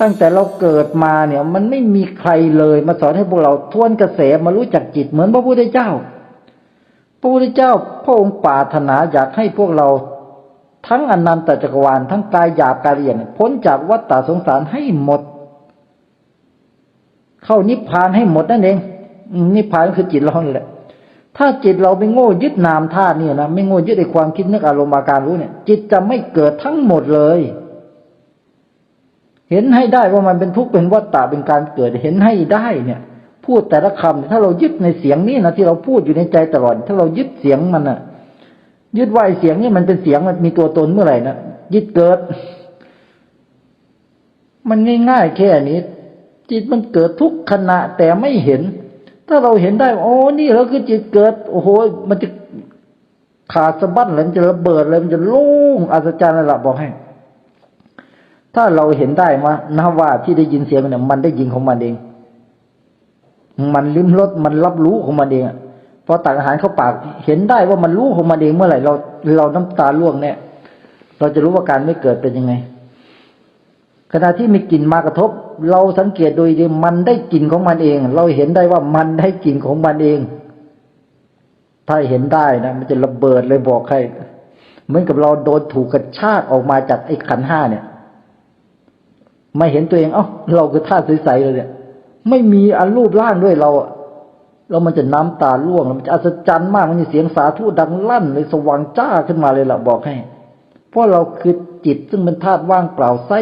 ตั้งแต่เราเกิดมาเนี่ย มันไม่มีใครเลยมาสอนให้พวกเราทวนกระแสมารู้จักจิตเหมือนพระพุทธเจ้า พระพุทธเจ้าพระองค์ปรารถนาอยากให้พวกเราทั้งอนันตจักรวาลทั้งกายหยาบกายละเอียดเนี่ยพ้นจากวัฏฏะสงสารให้หมด เข้านิพพานให้หมดนั่นเองนิพพานคือจิตเรานี่แหละ ถ้าจิตเราไปโง่ยึดนามธาตุเนี่ยนะไม่โง่ยึดในความคิดนึกอารมณ์อาการรู้เนี่ย จิตจะไม่เกิดทั้งหมดเลย เห็นให้ได้ว่ามันเป็นทุกข์เป็นวัฏฏะเป็นการเกิดเห็นให้ได้เนี่ย พูดแต่ละคำถ้าเรายึดในเสียงนี้นะที่เราพูดอยู่ในใจตลอด ถ้าเรายึดเสียงมันอะยึดไอ้เสียงนี่มันเป็นเสียงมันมีตัวตนเมื่อไหร่นะยึดเกิด มันง่ายๆแค่นี้ จิตมันเกิดทุกขณะแต่ไม่เห็น ถ้าเราเห็นได้โอ้นี่เราคือจิตเกิด โอ้โหมันจะขาดสะบั้นเลยมันจะระเบิดเลยมันจะโล่งอัศจรรย์เลยล่ะบอกให้ ถ้าเราเห็นได้มานะว่าที่ได้ยินเสียงเนี่ยมันได้ยินของมันเอง มันลิ้มรสมันรับรู้ของมันเองพอตักอาหารเข้าปาก เห็นได้ว่ามันรู้ของมันเองเมื่อไหร่เราเราน้ำตาล่วงเนี่ยเราจะรู้ว่าการไม่เกิดเป็นยังไง ขณะที่มีกลิ่นมากระทบ เราสังเกตโดยดีมันได้กลิ่นของมันเอง เราเห็นได้ว่ามันได้กลิ่นของมันเอง ถ้าเห็นได้นะมันจะระเบิดเลยบอกใครเหมือนกับเราโดนถูกกระชากออกมาจากไอ้ขันห้าเนี่ย ไม่เห็นตัวเองเอ้าเราคือธาตุใสๆเลยเนี่ย ไม่มีอันรูปร่างด้วยเราอะแล้วมันจะน้ำตาล่วงมันจะอัศจรรย์มากมันจะเสียงสาธุดังลั่นเลยสว่างจ้าขึ้นมาเลยล่ะบอกให้ เพราะเราคือจิตซึ่งเป็นธาตุว่างเปล่าใส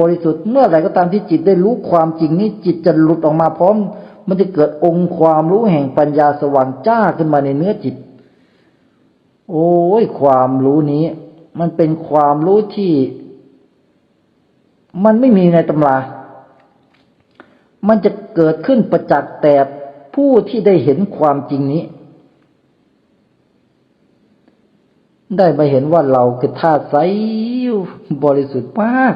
บริสุทธิ์เมื่อไหร่ก็ตามที่จิตได้รู้ความจริงนี้จิตจะหลุดออกมาพร้อม มันจะเกิดองค์ความรู้แห่งปัญญาสว่างจ้าขึ้นมาในเนื้อจิต โอ้ยความรู้นี้ มันเป็นความรู้ที่ มันไม่มีในตำรา มันจะเกิดขึ้นประจักษ์แต่ผู้ที่ได้เห็นความจริงนี้ ได้มาเห็นว่าเราคือธาตุใสบริสุทธิ์มาก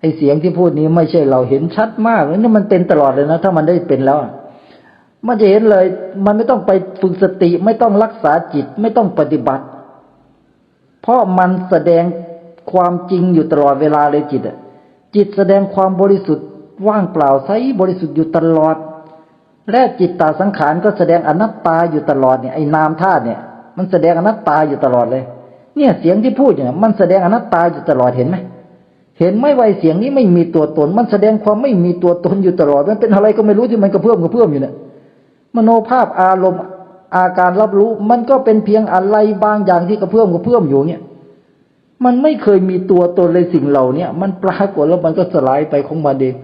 ไอเสียงที่พูดนี้ไม่ใช่เราเห็นชัดมากนี่มันเป็นตลอดเลยนะ ถ้ามันได้เป็นแล้ว มันจะเห็นเลย มันไม่ต้องไปฝึกสติ ไม่ต้องรักษาจิต ไม่ต้องปฏิบัติ เพราะมันแสดง ความจริงอยู่ตลอดเวลาเลยจิตอะจิตแสดงความบริสุทธิ์ว่างเปล่าใสบริสุทธิ์อยู่ตลอด และจิตตาสังขารก็แสดงอนัตตาอยู่ตลอดเนี่ยไอ้นามธาตุเนี่ย มันแสดงอนัตตาอยู่ตลอดเลย เนี่ยเสียงที่พูดเนี่ยมันแสดงอนัตตาอยู่ตลอดเห็นไหมเห็นไม่ไอ้เสียงนี้ไม่มีตัวตน มันแสดงความไม่มีตัวตนอยู่ตลอด มันเป็นอะไรก็ไม่รู้ที่มันกระเพื่อมกระเพื่อมอยู่เนี่ยมโนภาพอารมณ์อาการรับรู้ มันก็เป็นเพียงอะไรบางอย่างที่กระเพื่อมกระเพื่อมอยู่เนี่ย มันไม่เคยมีตัวตนเลยสิ่งเหล่าเนี้ยมันปรากฏแล้วมันก็สลายไปของมันเอง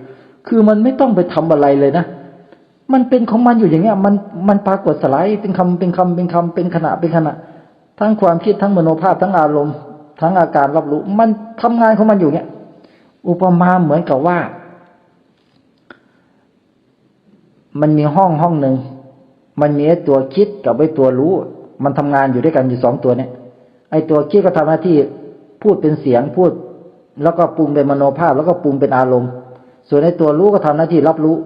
คือมันไม่ต้องไปทำอะไรเลยนะ มันเป็นของมันอยู่อย่างเงี้ย มันมันปรากฏสลายเป็นคำเป็นคำเป็นคำเป็นขณะเป็นขณะ ทั้งความคิดทั้งมโนภาพทั้งอารมณ์ ทั้งอาการรับรู้ มันทำงานของมันอยู่เงี้ยอุปมาเหมือนกับว่า มันมีห้องห้องหนึ่งมันมีไอ้ตัวคิดกับไอ้ตัวรู้ มันทำงานอยู่ด้วยกันอยู่สองตัวเนี่ยไอ้ตัวคิดก็ทำหน้าที่ พูดเป็นเสียงพูด แล้วก็ปรุงเป็นมโนภาพ แล้วก็ปรุงเป็นอารมณ์ ส่วนไอ้ตัวรู้ก็ทำหน้าที่รับรู้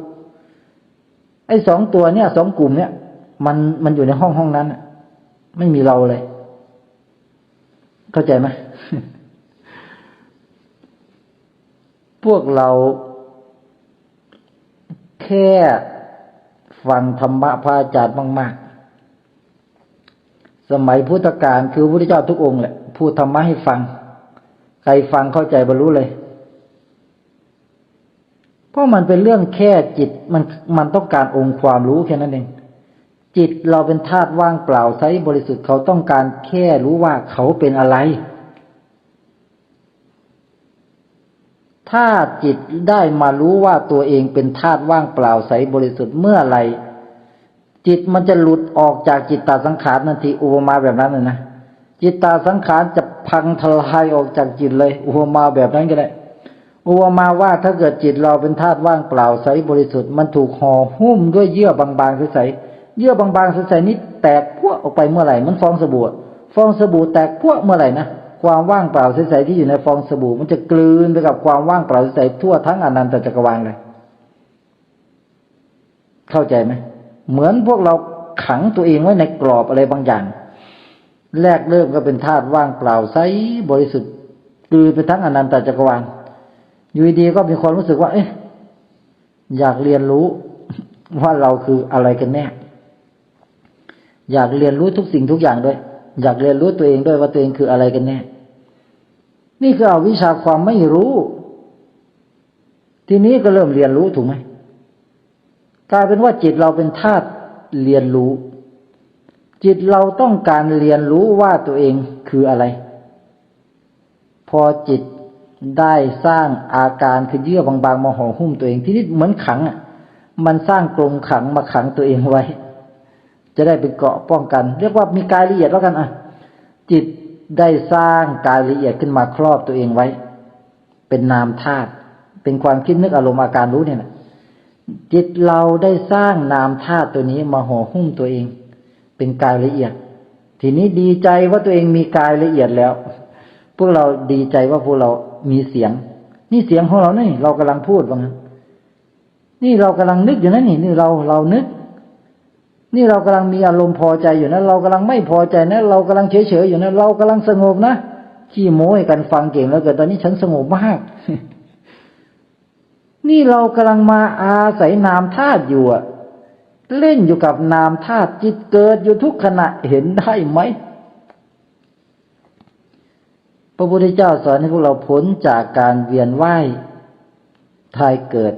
ไอ้สองตัวเนี่ยสองกลุ่มเนี่ย มันมันอยู่ในห้องห้องนั้นไม่มีเราเลย เข้าใจไหมพวกเราแค่ฟังธรรมะพระอาจารย์มาก ๆ สมัยพุทธกาลคือพระพุทธเจ้าทุกองค์แหละพูดธรรมะให้ฟัง ใครฟังเข้าใจบรรลุเลย เพราะมันเป็นเรื่องแค่จิตมันมันต้องการองค์ความรู้แค่นั้นเอง จิตเราเป็นธาตุว่างเปล่าใช้บริสุทธิ์เขาต้องการแค่รู้ว่าเขาเป็นอะไร ถ้าจิตได้มารู้ว่าตัวเองเป็นธาตุว่างเปล่าใสบริสุทธิ์เมื่อไหร่จิตมันจะหลุดออกจากจิตตาสังขารนาทีอุปมาแบบนั้นเลยนะจิตตาสังขารจะ พังทลายออกจากจิตเลย อุปมาแบบนั้นก็ได้ อุปมาว่าถ้าเกิดจิตเราเป็นธาตุว่างเปล่าใสบริสุทธิ์มันถูกห่อหุ้มด้วยเยื่อบางๆใสๆเยื่อบางๆใสๆนี้แตกพวกออกไปเมื่อไหร่มันฟองสบู่ฟองสบู่แตกพวกเมื่อไหร่นะความว่างเปล่าใสๆที่อยู่ในฟองสบู่มันจะกลืนไปกับความว่างเปล่าใสๆทั่วทั้งอนันตจักรวาลเลย เข้าใจไหมเหมือนพวกเราขังตัวเองไว้ในกรอบอะไรบางอย่าง แรกเริ่มก็เป็นธาตุว่างเปล่าใสบริสุทธิ์กลืนไปทั้งอนันตจักรวาลอยู่ดีก็มีความรู้สึกว่า เอ๊ะ อยากเรียนรู้ว่าเราคืออะไรกันแน่ อยากเรียนรู้ทุกสิ่งทุกอย่างด้วย อยากเรียนรู้ตัวเองด้วยว่าตัวเองคืออะไรกันแน่ นี่คือเอาวิชาความไม่รู้ ทีนี้ก็เริ่มเรียนรู้ถูกไหมกลายเป็นว่าจิตเราเป็นธาตุเรียนรู้ จิตเราต้องการเรียนรู้ว่าตัวเองคืออะไร พอจิตได้สร้างอาการคือเยื่อบางๆมาห่อหุ้มตัวเองที่นี่เหมือนขังอะ มันสร้างกรงขังมาขังตัวเองไว้ จะได้เป็นเกราะป้องกัน เรียกว่ามีกายละเอียดแล้วกันอะ จิตได้สร้างกายละเอียดขึ้นมาครอบตัวเองไว้ เป็นนามธาตุเป็นความคิดนึกอารมณ์อาการรู้เนี่ยนะจิตเราได้สร้างนามธาตุตัวนี้มาห่อหุ้มตัวเอง เป็นกายละเอียด ทีนี้ดีใจว่าตัวเองมีกายละเอียดแล้ว พวกเราดีใจว่าพวกเรามีเสียง นี่เสียงของเรานี่เรากำลังพูดว่างั้นนี่เรากำลังนึกอยู่นะนี่นี่เราเรานึก นี่เรากำลังมีอารมณ์พอใจอยู่นะ เรากำลังไม่พอใจนะ เรากำลังเฉยเฉยๆอยู่นะ เรากำลังสงบนะขี้โม้ให้กันฟังเก่งแล้วเกิดตอนนี้ฉันสงบมากนี่เรากำลังมาอาศัยนามธาตุอยู่อะ เล่นอยู่กับนามธาตุจิตเกิดอยู่ทุกขณะเห็นได้ไหม พระพุทธเจ้าสอนให้พวกเราพ้นจากการเวียนว่ายทายเกิด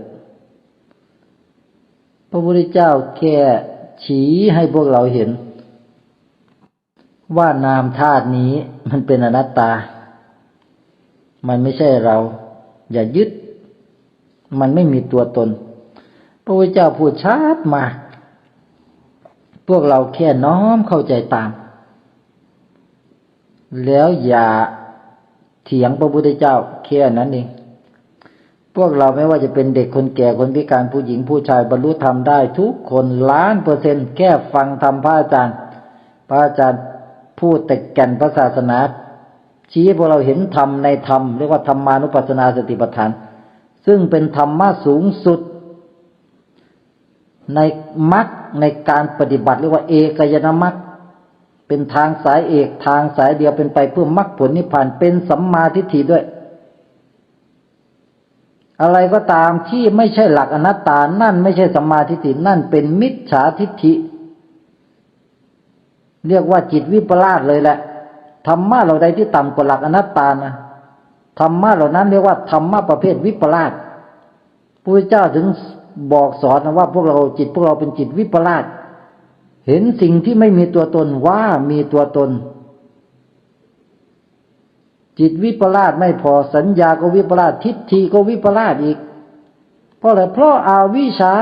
พระพุทธเจ้าแค่ชี้ให้พวกเราเห็น ว่านามธาตุนี้มันเป็นอนัตตา มันไม่ใช่เรา อย่ายึด มันไม่มีตัวตน พระพุทธเจ้าพูดชัดมา พวกเราแค่น้อมเข้าใจตาม แล้วอย่าเถียงพระพุทธเจ้าแค่นั้นเองพวกเราไม่ว่าจะเป็นเด็กคนแก่คนพิการผู้หญิงผู้ชายบรรลุธรรมได้ทุกคนล้านเปอร์เซ็นต์แค่ฟังธรรมพระอาจารย์ พระอาจารย์พูดแต่แก่นพระศาสนา ชี้พวกเราเห็นธรรมในธรรมเรียกว่าธรรมานุปัสสนาสติปัฏฐาน ซึ่งเป็นธรรมะสูงสุด ในมรรคในการปฏิบัติเรียกว่าเอกยนมรรคเป็นทางสายเอกทางสายเดียวเป็นไปเพื่อมรรคผลนิพพานเป็นสัมมาทิฏฐิด้วย อะไรก็ตามที่ไม่ใช่หลักอนัตตา นั่นไม่ใช่สัมมาทิฏฐินั่นเป็นมิจฉาทิฏฐิ เรียกว่าจิตวิปลาสเลยแหละธรรมะเราใดที่ต่ำกว่าหลักอนัตตานะธรรมะเหล่านั้นเรียกว่าธรรมะประเภทวิปลาสพระพุทธเจ้าถึง บอกสอนนะว่าพวกเราจิตพวกเราเป็นจิตวิปลาสเห็นสิ่งที่ไม่มีตัวตนว่ามีตัวตน จิตวิปลาสไม่พอสัญญาก็วิปลาสทิฏฐิก็วิปลาสอีก เพราะอะไรเพราะอาวิชา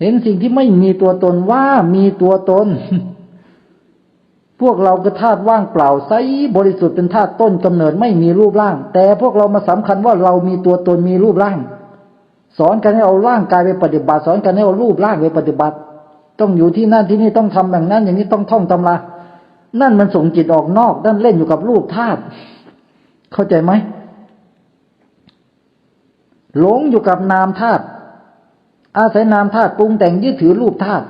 เห็นสิ่งที่ไม่มีตัวตนว่ามีตัวตน พวกเราก็ธาตุว่างเปล่าใสบริสุทธิ์เป็นธาตุต้นกำเนิดไม่มีรูปร่าง แต่พวกเรามาสำคัญว่าเรามีตัวตนมีรูปร่าง สอนกันให้เอาร่างกายไปปฏิบัติ สอนกันให้เอารูปร่างไปปฏิบัติ ต้องอยู่ที่นั่นที่นี่ต้องทำอย่างนั้น อย่างนี้ต้องท่องตำรานั่นมันส่งจิตออกนอกนั่นเล่นอยู่กับรูปธาตุเข้าใจไหมหลงอยู่กับนามธาตุอาศัยนามธาตุปรุงแต่งยึดถือรูปธาตุ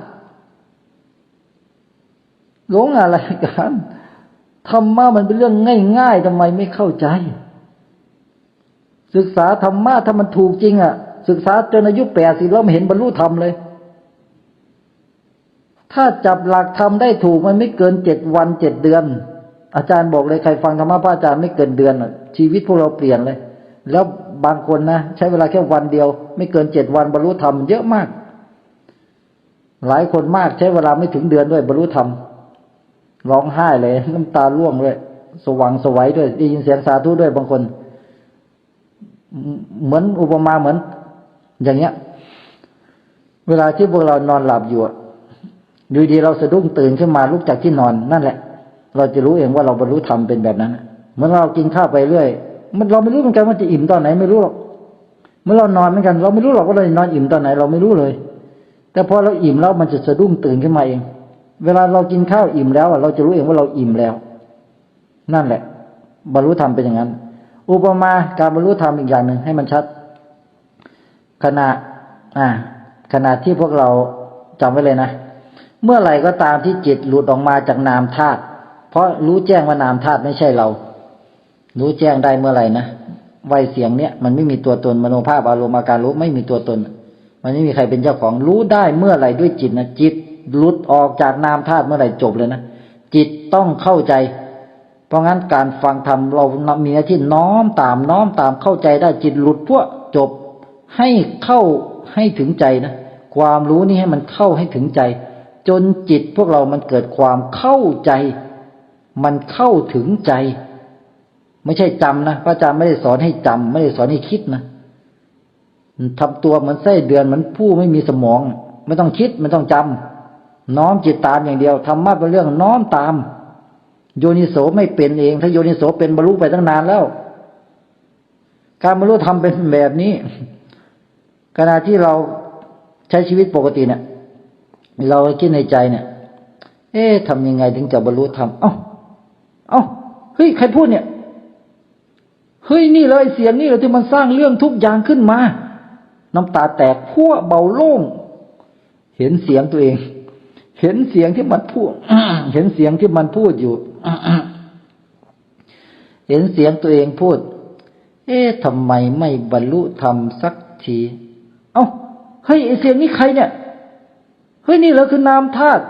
หลงอะไรกันธรรมะมันเป็นเรื่องง่ายๆทำไมไม่เข้าใจ ศึกษาธรรมะถ้ามันถูกจริงอะ ศึกษาจนอายุแปดสิบแล้วไม่เห็นบรรลุธรรมเลย ถ้าจับหลักธรรมได้ถูกมันไม่เกินเจ็ดวันเจ็ดเดือน อาจารย์บอกเลยใครฟังธรรมะพระอาจารย์ไม่เกินเดือนอะชีวิตพวกเราเปลี่ยนเลย แล้วบางคนนะใช้เวลาแค่วันเดียว ไม่เกินเจ็ดวันบรรลุธรรมเยอะมาก หลายคนมากใช้เวลาไม่ถึงเดือนด้วยบรรลุธรรมร้องไห้เลยน้ำตาร่วงเลยสว่างสวัยด้วยได้ยินเสียงสาธุด้วยบางคน เหมือนอุปมาเหมือน อย่างเงี้ย เวลาที่พวกเรานอนหลับอยู่อยู่ดีเราสะดุ้งตื่นขึ้นมาลุกจากที่นอนนั่นแหละ เราจะรู้เองว่าเราบรรลุธรรมเป็นแบบนั้นเมื่อเรากินข้าวไปเรื่อย มันเราไม่รู้เหมือนกันว่าจะอิ่มตอนไหนไม่รู้หรอกเมื่อเรานอนเหมือนกัน เราไม่รู้หรอกว่าเราจะนอนอิ่มตอนไหน เราไม่รู้เลย แต่พอเราอิ่มแล้วมันจะสะดุ้งตื่นขึ้นมาเอง เวลาเรากินข้าวอิ่มแล้วเราจะรู้เองว่าเราอิ่มแล้ว นั่นแหละ บรรลุธรรมเป็นอย่างนั้น อุปมาการบรรลุธรรมอีกอย่างหนึ่งให้มันชัด ขณะอ่าขณะที่พวกเราจำไว้เลยนะ เมื่อไหร่ก็ตามที่จิตหลุดออกมาจากนามธาตุเพราะรู้แจ้งว่านามธาตุไม่ใช่เรา รู้แจ้งได้เมื่อไหร่นะไวเสียงเนี้ยมันไม่มีตัวตนมโนภาพอารมณ์อาการรู้ไม่มีตัวตน มันไม่มีใครเป็นเจ้าของรู้ได้เมื่อไหร่ด้วยจิตนะจิตหลุดออกจากนามธาตุเมื่อไหร่จบเลยนะจิตต้องเข้าใจ เพราะงั้นการฟังธรรมเรามีหน้าที่น้อมตามน้อมตามเข้าใจได้จิตหลุดพวกจบ ให้เข้าให้ถึงใจนะความรู้นี่ให้มันเข้าให้ถึงใจ จนจิตพวกเรามันเกิดความเข้าใจ มันเข้าถึงใจ ไม่ใช่จำนะพระอาจารย์ไม่ได้สอนให้จำไม่ได้สอนให้คิดนะทำตัวเหมือนไส้เดือนเหมือนผู้ไม่มีสมอง ไม่ต้องคิดไม่ต้องจำน้อมจิตตามอย่างเดียวธรรมะเป็นเรื่องน้อมตาม โยนิโสไม่เป็นเอง ถ้าโยนิโสเป็นบรรลุไปตั้งนานแล้ว การบรรลุทำเป็นแบบนี้ ขณะที่เราใช้ชีวิตปกติเนี่ย เราคิดในใจเนี่ย เอ๊ะทำยังไงถึงจะบรรลุธรรมเอ้าเอ้าเฮ้ยใครพูดเนี่ยเฮ้ยนี่เลยเสียงนี่เลยที่มันสร้างเรื่องทุกอย่างขึ้นมา น้ำตาแตกพัวเบาโล่ง เห็นเสียงตัวเอง เห็นเสียงที่มันพูดเห็นเสียงที่มันพูดอยู่เห็นเสียงตัวเองพูด เอ๊ะทำไมไม่บรรลุธรรมสักที เอ้าเฮ้ยไอเสียงนี้ใครเนี่ยเฮ้ยนี่เหรอคือนามธาตุ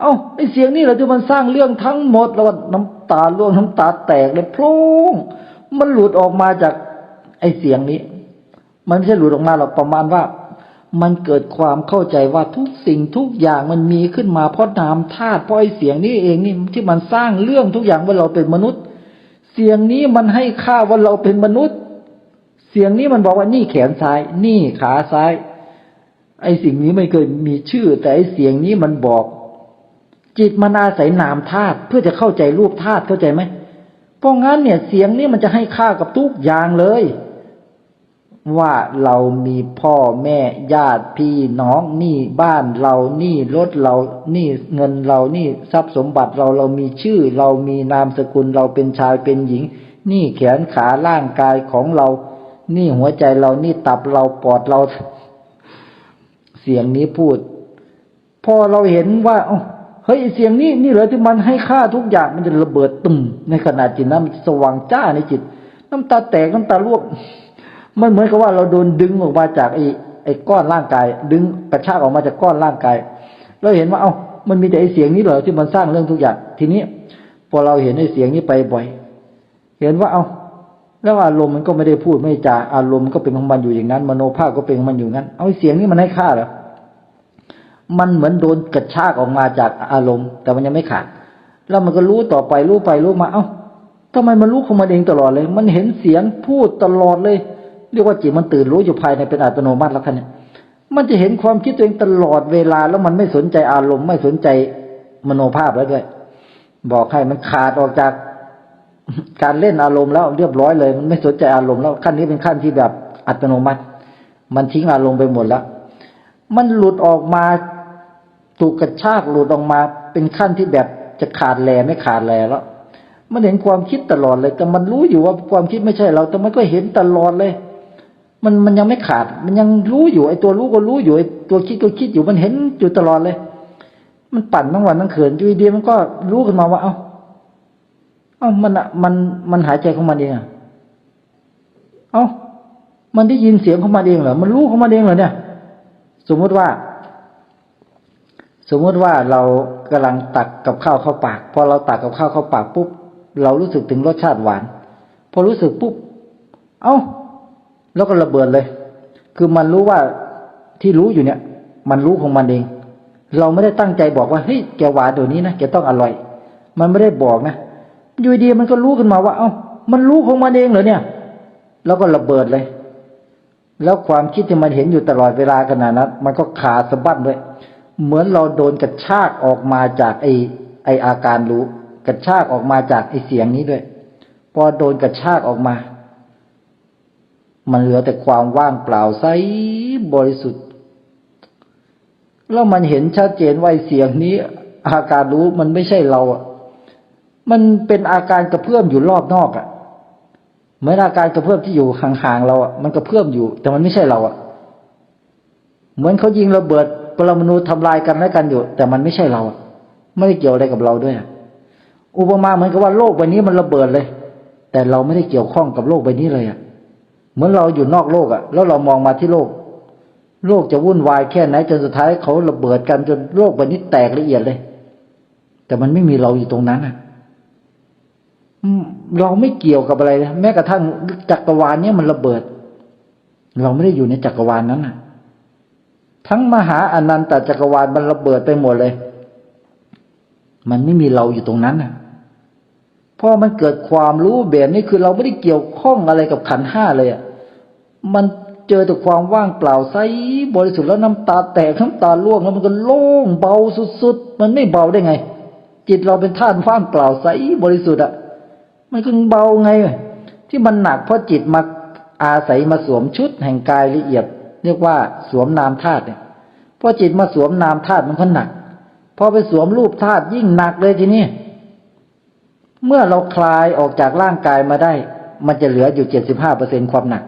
เอ้าไอเสียงนี่เหรอที่มันสร้างเรื่องทั้งหมดแล้วน้ำตาล่วงน้ำตาแตกเลยพลงมันหลุดออกมาจากไอเสียงนี้ มันไม่ใช่หลุดออกมาหรอกประมาณว่า มันเกิดความเข้าใจว่าทุกสิ่งทุกอย่างมันมีขึ้นมาเพราะนามธาตุเพราะไอเสียงนี้เองนี่ที่มันสร้างเรื่องทุกอย่างว่าเราเป็นมนุษย์ เสียงนี้มันให้ค่าว่าเราเป็นมนุษย์ เสียงนี้มันบอกว่านี่แขนซ้าย นี่ขาซ้าย ไอ้สิ่งนี้ไม่เคยมีชื่อ แต่ไอ้เสียงนี้มันบอก จิตมันอาศัยนามธาตุเพื่อจะเข้าใจรูปธาตุเข้าใจไหมเพราะงั้นเนี่ย เสียงนี้มันจะให้ค่ากับทุกอย่างเลย ว่าเรามีพ่อแม่ญาติพี่น้องนี่บ้านเรานี่รถเรานี่เงินเรานี่ทรัพย์สมบัติเราเรามีชื่อ เรามีนามสกุลเราเป็นชายเป็นหญิง นี่แขนขาร่างกายของเรา นี่หัวใจเรานี่ตับเราปอดเราเสียงนี้พูด พอเราเห็นว่าเอ้าเฮ้ยเสียงนี้นี่เหรอที่มันให้ค่าทุกอย่างมันจะระเบิดตุ่มในขณะจิตนั้นมันสว่างจ้าในจิต น้ำตาแตกน้ำตาร่วงมันเหมือนกับว่าเราโดนดึงออกมาจากไอ้ไอ้ก้อนร่างกาย ดึงกระชากออกมาจากก้อนร่างกาย เราเห็นว่าเอ้ามันมีแต่ไอ้เสียงนี้เหรอที่มันสร้างเรื่องทุกอย่าง ทีนี้ พอเราเห็นไอ้เสียงนี้ไปบ่อย เห็นว่าเอ้า แล้วอารมณ์มันก็ไม่ได้พูดไม่จาอารมณ์ก็เป็นของมันอยู่อย่างนั้น มโนภาพก็เป็นของมันอยู่งั้น เอาเสียงนี้มันให้ค่าเหรอมันเหมือนโดนกระชากออกมาจากอารมณ์ แต่มันยังไม่ขาด แล้วมันก็รู้ต่อไปรู้ไปรู้มาเอ้าทำไมมันรู้ของมันเองตลอดเลย มันเห็นเสียงพูดตลอดเลย เรียกว่าจิตมันตื่นรู้อยู่ภายในเป็นอัตโนมัติแล้วคันเนี่ยมันจะเห็นความคิดตัวเองตลอดเวลา แล้วมันไม่สนใจอารมณ์ ไม่สนใจมโนภาพแล้วด้วย บอกให้มันขาดออกจาก การเล่นอารมณ์แล้วเรียบร้อยเลย มันไม่สนใจอารมณ์แล้วขั้นนี้เป็นขั้นที่แบบอัตโนมัติ มันทิ้งอารมณ์ไปหมดแล้ว มันหลุดออกมาถูกกระชากหลุดออกมาเป็นขั้นที่แบบจะขาดแลไม่ขาดแลแล้ว มันเห็นความคิดตลอดเลย แต่มันรู้อยู่ว่าความคิดไม่ใช่เรา แต่มันก็เห็นตลอดเลย มันมันยังไม่ขาด มันยังรู้อยู่ไอ้ตัวรู้ก็รู้อยู่ไอ้ตัวคิดก็คิดอยู่มันเห็นอยู่ตลอดเลย มันปั่นทั้งวันทั้งคืนอยู่ดีมันก็รู้ขึ้นมาว่าเอ้า เอ้ามันอะมันมันหายใจของมันเองอะเอ้ามันได้ยินเสียงของมันเองเหรอมันรู้ของมันเองเหรอเนี่ย สมมติว่า สมมติว่าเรากำลังตักกับข้าวเข้าปาก พอเราตักกับข้าวเข้าปากปุ๊บเรารู้สึกถึงรสชาติหวาน พอรู้สึกปุ๊บ เอ้า แล้วก็ระเบิดเลย คือมันรู้ว่าที่รู้อยู่เนี่ย มันรู้ของมันเอง เราไม่ได้ตั้งใจบอกว่าเฮ้ยแกหวานตัวนี้นะแกต้องอร่อย มันไม่ได้บอกนะ อยู่ดีมันก็รู้ขึ้นมาว่า เอ้ามันรู้ของมันเองเหรอเนี่ย แล้วก็ระเบิดเลย แล้วความคิดที่มันเห็นอยู่ตลอดเวลาขนาดนั้นมันก็ขาดสะบั้นด้วยเหมือนเราโดนกระชากออกมาจากไอไออาการรู้ กระชากออกมาจากไอเสียงนี้ด้วย พอโดนกระชากออกมา มันเหลือแต่ความว่างเปล่าใสบริสุทธิ์ แล้วมันเห็นชัดเจนว่าเสียงนี้ อาการรู้มันไม่ใช่เราอะ มันเป็นอาการกระเพื่อมอยู่รอบนอกอะเหมือนอาการกระเพื่อมที่อยู่ห่างๆเราอะมันกระเพื่อมอยู่ แต่มันไม่ใช่เราอะ เหมือนเขายิงระเบิดปรมาณูทำลายกันและกันอยู่ แต่มันไม่ใช่เราอะไม่ได้เกี่ยวอะไรกับเราด้วยอุปมาเหมือนกับว่าโลกใบนี้มันระเบิดเลย แต่เราไม่ได้เกี่ยวข้องกับโลกใบนี้เลยอะ เหมือนเราอยู่นอกโลกอะแล้วเรามองมาที่โลก โลกจะวุ่นวายแค่ไหนจนสุดท้ายเขาระเบิดกันจนโลกใบนี้แตกละเอียดเลย แต่มันไม่มีเราอยู่ตรงนั้นอะอืม เราไม่เกี่ยวกับอะไรนะแม้กระทั่งจักรวาลเนี้ยมันระเบิด เราไม่ได้อยู่ในจักรวาลนั้นนะทั้งมหาอนันตจักรวาลมันระเบิดไปหมดเลย มันไม่มีเราอยู่ตรงนั้นน่ะพอมันเกิดความรู้แบบนี้คือเราไม่ได้เกี่ยวข้องอะไรกับขันห้าเลยอะมันเจอแต่ความว่างเปล่าใสบริสุทธิ์แล้วน้ำตาแตกน้ำตาร่วงแล้วมันก็โล่งเบาสุดๆมันไม่เบาได้ไง จิตเราเป็นธาตุว่างเปล่าใสบริสุทธิ์อะ มันก็เบาไง ที่มันหนักเพราะจิตมาอาศัยมาสวมชุดแห่งกายละเอียด เรียกว่าสวมนามธาตุเนี่ยพอจิตมาสวมนามธาตุมันก็หนักพอไปสวมรูปธาตุยิ่งหนักเลยทีนี้เมื่อเราคลายออกจากร่างกายมาได้ มันจะเหลืออยู่เจ็ดสิบห้าเปอร์เซ็นความหนัก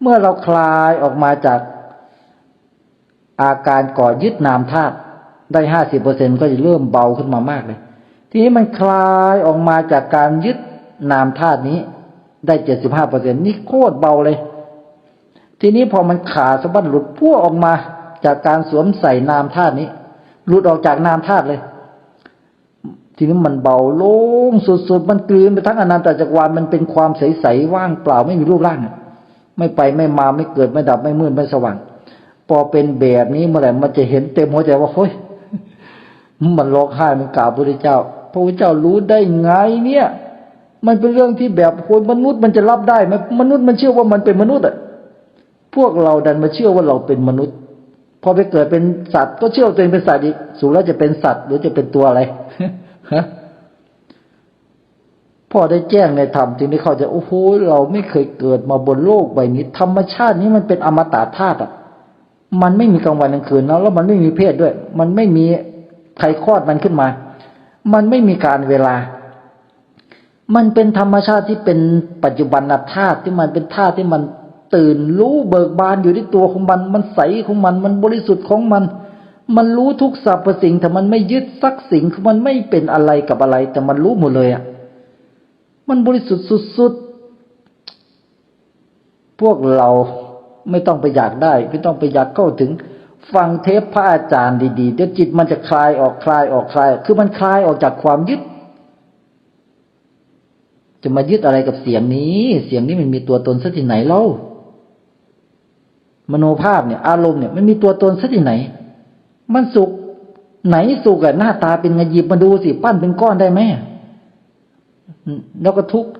เมื่อเราคลายออกมาจากอาการก่อยึดนามธาตุได้ห้าสิบเปอร์เซ็นก็จะเริ่มเบาขึ้นมามากเลย ทีนี้มันคลายออกมาจากการยึด นามธาตุนี้ ได้เจ็ดสิบห้าเปอร์เซ็นนี่โคตรเบาเลย ทีนี้พอมันขาดสะบั้นหลุดพั่วออกมาจากการสวมใส่นามธาตุนี้ หลุดออกจากนามธาตุเลย ทีนี้มันเบาลงสุดๆ มันกลืนไปทั้งอนันตจักรวาลมันเป็นความใสๆว่างเปล่าไม่มีรูปร่าง ไม่ไปไม่มาไม่เกิดไม่ดับไม่มืดไม่สว่าง พอเป็นแบบนี้เมื่อไหร่มันจะเห็นเต็มหัวใจว่าเฮ้ยมันร้องไห้มันกราบพระพุทธเจ้า พระพุทธเจ้ารู้ได้ไงเนี่ย มันเป็นเรื่องที่แบบคนมนุษย์มันจะรับได้ไหมมนุษย์มันเชื่อว่ามันเป็นมนุษย์อะพวกเราดันมาเชื่อว่าเราเป็นมนุษย์ พอไปเกิดเป็นสัตว์ ก็เชื่อตัวเองเป็นสัตว์อีกสูงแล้วจะเป็นสัตว์หรือจะเป็นตัวอะไรฮะพ่อได้แจ้งในธรรมจึงได้เข้าใจโอ้โหเราไม่เคยเกิดมาบนโลกใบนี้ ธรรมชาตินี้มันเป็นอมตะธาตุอะ มันไม่มีกลางวันกลางคืนนะแล้วมันไม่มีเพศด้วย มันไม่มีใครคลอดมันขึ้นมา มันไม่มีการเวลา มันเป็นธรรมชาติที่เป็นปัจจุบันธาตุที่มันเป็นธาตุที่มันตื่นรู้เบิกบานอยู่ที่ตัวของมัน มันใสของมัน มันบริสุทธิ์ของมัน มันรู้ทุกสรรพสิ่งแต่มันไม่ยึดสักสิ่งคือมันไม่เป็นอะไรกับอะไร แต่มันรู้หมดเลยอะ มันบริสุทธิ์สุดๆพวกเราไม่ต้องไปอยากได้ ไม่ต้องไปอยากเข้าถึง ฟังเทปพระอาจารย์ดีๆเดี๋ยวจิตมันจะคลายออกคลายออกคลาย คือมันคลายออกจากความยึด จะมายึดอะไรกับเสียงนี้ เสียงนี้มันมีตัวตนสักที่ไหนเล่ามโนภาพเนี่ย อารมณ์เนี่ยมันมีตัวตนสักที่ไหน มันสุขไหนสุขอะหน้าตาเป็นไงหยิบมาดูสิปั้นเป็นก้อนได้ไหมแล้วก็ทุกข์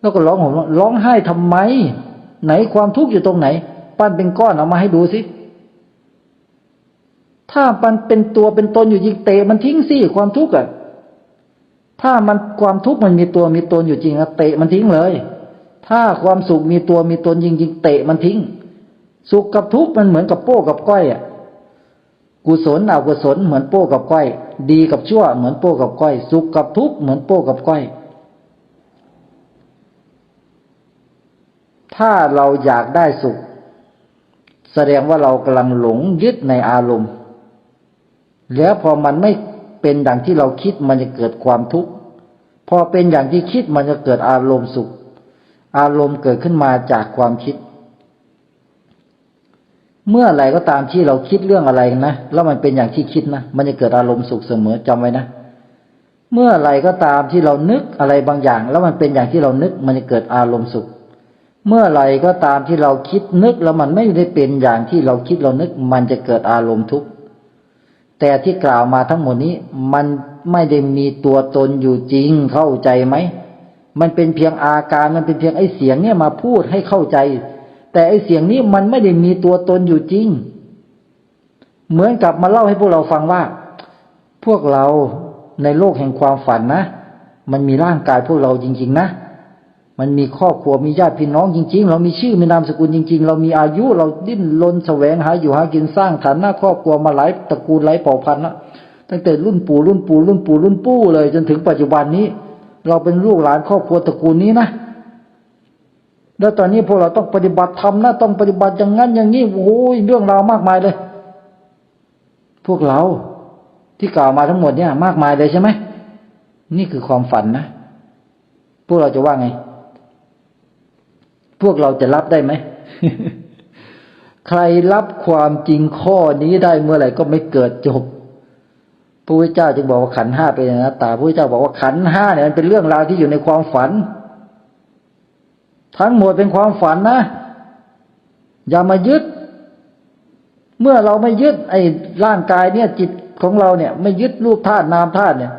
แล้วก็ร้องห่มร้องไห้ทำไม ไหนความทุกข์อยู่ตรงไหน ปั้นเป็นก้อนเอามาให้ดูสิถ้ามันเป็นตัวเป็นตนอยู่จริงเตะมันทิ้งสิความทุกข์อะ ถ้ามันความทุกข์มันมีตัวมีตนอยู่จริงอะเตะมันทิ้งเลย ถ้าความสุขมีตัวมีตนจริงๆเตะมันทิ้ง สุขกับทุกข์มันเหมือนกับโป้กับก้อยอะกุศลอกุศลเหมือนโป้กับก้อย ดีกับชั่วเหมือนโป้กับก้อย สุขกับทุกข์เหมือนโป้กับก้อย ถ้าเราอยากได้สุข แสดงว่าเรากำลังหลงยึดในอารมณ์ แล้วพอมันไม่ เป็นดังที่เราคิดมันจะเกิดความทุกข์พอเป็นอย่างที่คิดมันจะเกิดอารมณ์สุข อารมณ์เกิดขึ้นมาจากความคิด เมื่อไรก็ตามที่เราคิดเรื่องอะไรนะแล้วมันเป็นอย่างที่คิดนะมันจะเกิดอารมณ์สุขเสมอจำไว้นะเมื่อไรก็ตามที่เรานึกอะไรบางอย่าง แล้วมันเป็นอย่างที่เรานึกมันจะเกิดอารมณ์สุข เมื่อไรก็ตามที่เราคิดนึกแล้วมันไม่ได้เป็นอย่างที่เราคิดเรานึก มันจะเกิดอารมณ์ทุกข์ แต่ที่กล่าวมาทั้งหมดนี้ มันไม่ได้มีตัวตนอยู่จริงเข้าใจไหม มันเป็นเพียงอาการมันเป็นเพียงไอ้เสียงเนี่ยมาพูดให้เข้าใจ แต่ไอ้เสียงนี้มันไม่ได้มีตัวตนอยู่จริง เหมือนกับมาเล่าให้พวกเราฟังว่า พวกเราในโลกแห่งความฝันนะ มันมีร่างกายพวกเราจริง ๆ นะ มันมีครอบครัวมีญาติพี่น้องจริง ๆ เรามีชื่อมีนามสกุลจริง ๆ เรามีอายุเราดิ้นรนแสวงหาอยู่หากินสร้างฐานะครอบครัวมาหลายตระกูลหลายเผ่าพันธุ์แล้วตั้งแต่รุ่นปู่รุ่นปู่รุ่นปู่รุ่นปู่เลย จนถึงปัจจุบันนี้ เราเป็นลูกหลานครอบครัวตระกูลนี้นะแล้วตอนนี้พวกเราต้องปฏิบัติธรรมนะต้องปฏิบัติอย่างนั้นอย่างนี้โอ้ยเรื่องราวมากมายเลย พวกเราที่กล่าวมาทั้งหมดเนี่ย มากมายเลยใช่ไหมนี่คือความฝันนะพวกเราจะว่าไง พวกเราจะรับได้ไหม ใครรับความจริงข้อนี้ได้เมื่อไหร่ก็ไม่เกิดจบพระพุทธเจ้าจึงบอกว่าขันห้าเป็นอนัตตาพระพุทธเจ้าบอกว่าขันห้าเนี่ยมันเป็นเรื่องราวที่อยู่ในความฝัน ทั้งหมดเป็นความฝันนะ อย่ามายึด เมื่อเราไม่ยึด ไอ้ร่างกายเนี่ย จิตของเราเนี่ย ไม่ยึดรูปธาตุนามธาตุเนี่ย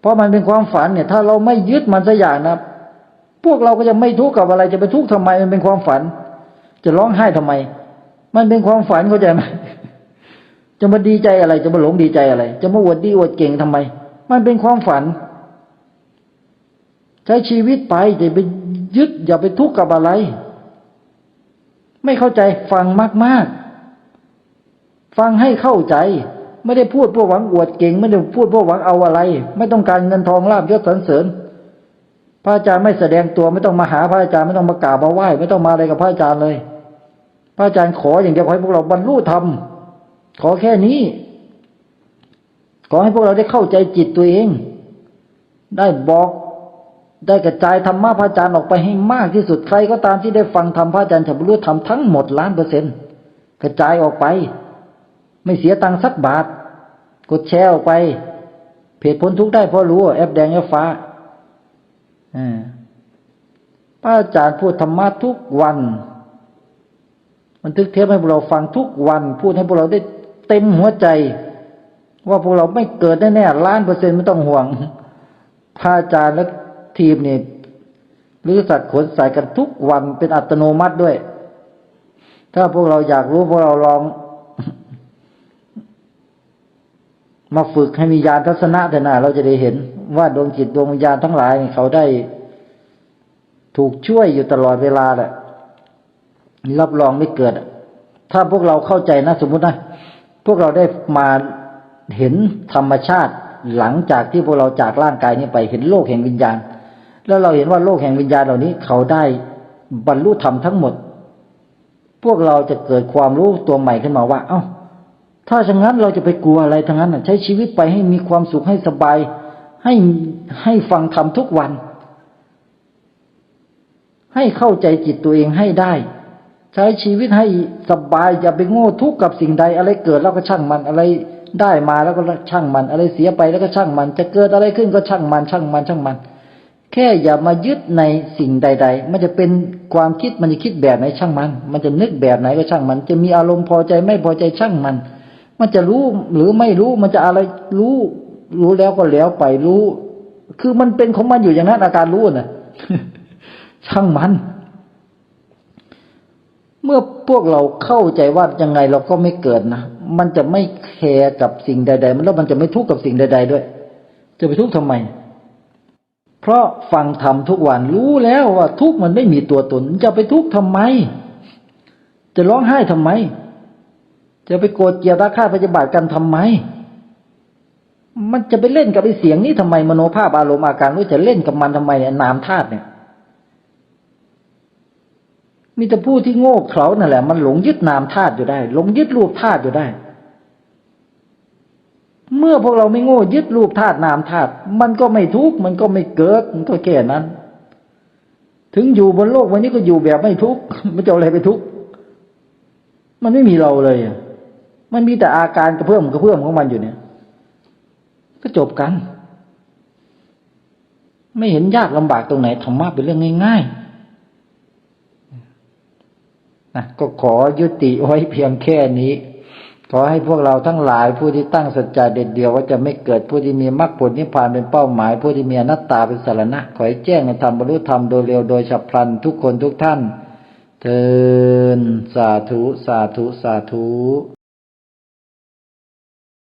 เพราะมันเป็นความฝันเนี่ย ถ้าเราไม่ยึดมันสักอย่างนะ พวกเราก็จะไม่ทุกข์กับอะไร จะไปทุกข์ทำไมมันเป็นความฝัน จะร้องไห้ทำไม มันเป็นความฝันเข้าใจไหมจะมาดีใจอะไร จะมาหลงดีใจอะไร จะมาอวดดีอวดเก่งทำไม มันเป็นความฝัน ใช้ชีวิตไปอย่าไปยึดอย่าไปทุกข์กับอะไร ไม่เข้าใจฟังมาก ๆ ฟังให้เข้าใจ ไม่ได้พูดเพื่อหวังอวดเก่ง ไม่ได้พูดเพื่อหวังเอาอะไร ไม่ต้องการเงินทองลาบยศสรรเสริญ พระอาจารย์ไม่แสดงตัวไม่ต้องมาหาพระอาจารย์ไม่ต้องมากราบมาไหว้ไม่ต้องมาอะไรกับพระอาจารย์เลย พระอาจารย์ขออย่างเดียวขอให้พวกเราบรรลุธรรมขอแค่นี้ ขอให้พวกเราได้เข้าใจจิตตัวเอง ได้บอกได้กระจายธรรมะพระอาจารย์ออกไปให้มากที่สุดใครก็ตามที่ได้ฟังธรรมพระอาจารย์จะบรรลุธรรมทั้งหมดล้านเปอร์เซ็นต์กระจายออกไป ไม่เสียตังค์สักบาท กดแชร์ออกไปเพจพ้นทุกได้เพราะรู้แอปแดงแอปฟ้า พระอาจารย์พูดธรรมะทุกวันมันทึกเทปให้พวกเราฟังทุกวัน พูดให้พวกเราได้เต็มหัวใจ ว่าพวกเราไม่เกิดแน่ๆล้านเปอร์เซ็นต์ไม่ต้องห่วงพระอาจารย์และทีมนี่หรือสัตว์ขนใส่กันทุกวันเป็นอัตโนมัติด้วย ถ้าพวกเราอยากรู้พวกเราลอง มาฝึกให้มีญาณทัศนะแต่หน้าเราจะได้เห็น ว่าดวงจิตดวงวิญญาณทั้งหลายเขาได้ถูกช่วยอยู่ตลอดเวลาแหละรับรองไม่เกิด ถ้าพวกเราเข้าใจนะ สมมุตินะ พวกเราได้มาเห็นธรรมชาติหลังจากที่พวกเราจากร่างกายนี้ไปเห็นโลกแห่งวิญญาณ แล้วเราเห็นว่าโลกแห่งวิญญาณเหล่านี้ เขาได้บรรลุธรรมทั้งหมด พวกเราจะเกิดความรู้ตัวใหม่ขึ้นมาว่า เอา้า ถ้าฉะนั้นเราจะไปกลัวอะไรทั้งนั้นใช้ชีวิตไปให้มีความสุขให้สบาย ให้ให้ฟังธรรมทุกวัน ให้เข้าใจจิตตัวเองให้ได้ ใช้ชีวิตให้สบายอย่าไปโง่ทุกข์กับสิ่งใด อะไรเกิดแล้วก็ช่างมันอะไรได้มาแล้วก็ช่างมัน อะไรเสียไปแล้วก็ช่างมัน จะเกิดอะไรขึ้นก็ช่างมันช่างมันช่างมัน แค่อย่ามายึดในสิ่งใด ๆ มันจะเป็นความคิดมันจะคิดแบบไหนช่างมัน มันจะนึกแบบไหนก็ช่างมัน จะมีอารมณ์พอใจไม่พอใจช่างมัน มันจะรู้หรือไม่รู้มันจะอะไรรู้ รู้แล้วก็แล้วไปรู้ คือมันเป็นของมันอยู่อย่างนั้นอาการรู้นะช่างมัน เมื่อพวกเราเข้าใจว่ายังไงเราก็ไม่เกิดนะมันจะไม่แคร์กับสิ่งใด ๆ มันแล้วมันจะไม่ทุกข์กับสิ่งใด ๆ ด้วย จะไปทุกข์ทำไม เพราะฟังธรรมทุกวันรู้แล้วว่า ทุกข์มันไม่มีตัวตน จะไปทุกข์ทำไม จะร้องไห้ทำไม จะไปโกรธเกลียดราคาพยาบาทกันทำไม มันจะไปเล่นกับไอ้เสียงนี้ทำไมมโนภาพอารมณ์อาการว่าจะเล่นกับมันทำไมเนี่ยนามธาตุเนี่ย มีแต่ผู้ที่โง่เขลานั่นแหละ มันหลงยึดนามธาตุอยู่ได้ หลงยึดรูปธาตุอยู่ได้ เมื่อพวกเราไม่โง่ยึดรูปธาตุนามธาตุมันก็ไม่ทุกข์มันก็ไม่เกิดมันก็แค่นั้น ถึงอยู่บนโลกวันนี้ก็อยู่แบบไม่ทุกข์ไม่จะอะไรไปทุกข์มันไม่มีเราเลยมันมีแต่อาการกระเพื่อมกระเพื่อมของมันอยู่เนี่ย ก็จบกัน ไม่เห็นยากลำบากตรงไหนธรรมะเป็นเรื่องง่ายๆนะก็ขอยุติไว้เพียงแค่นี้ขอให้พวกเราทั้งหลายผู้ที่ตั้งสัจจะเด็ดเดียวว่าจะไม่เกิดผู้ที่มีมรรคผลนิพพานเป็นเป้าหมาย ผู้ที่มีอนัตตาเป็นสารณะ ขอให้แจ้งในธรรมบรรลุธรรมโดยเร็วโดยฉับพลันทุกคนทุกท่านเทินสาธุ สาธุ สาธุ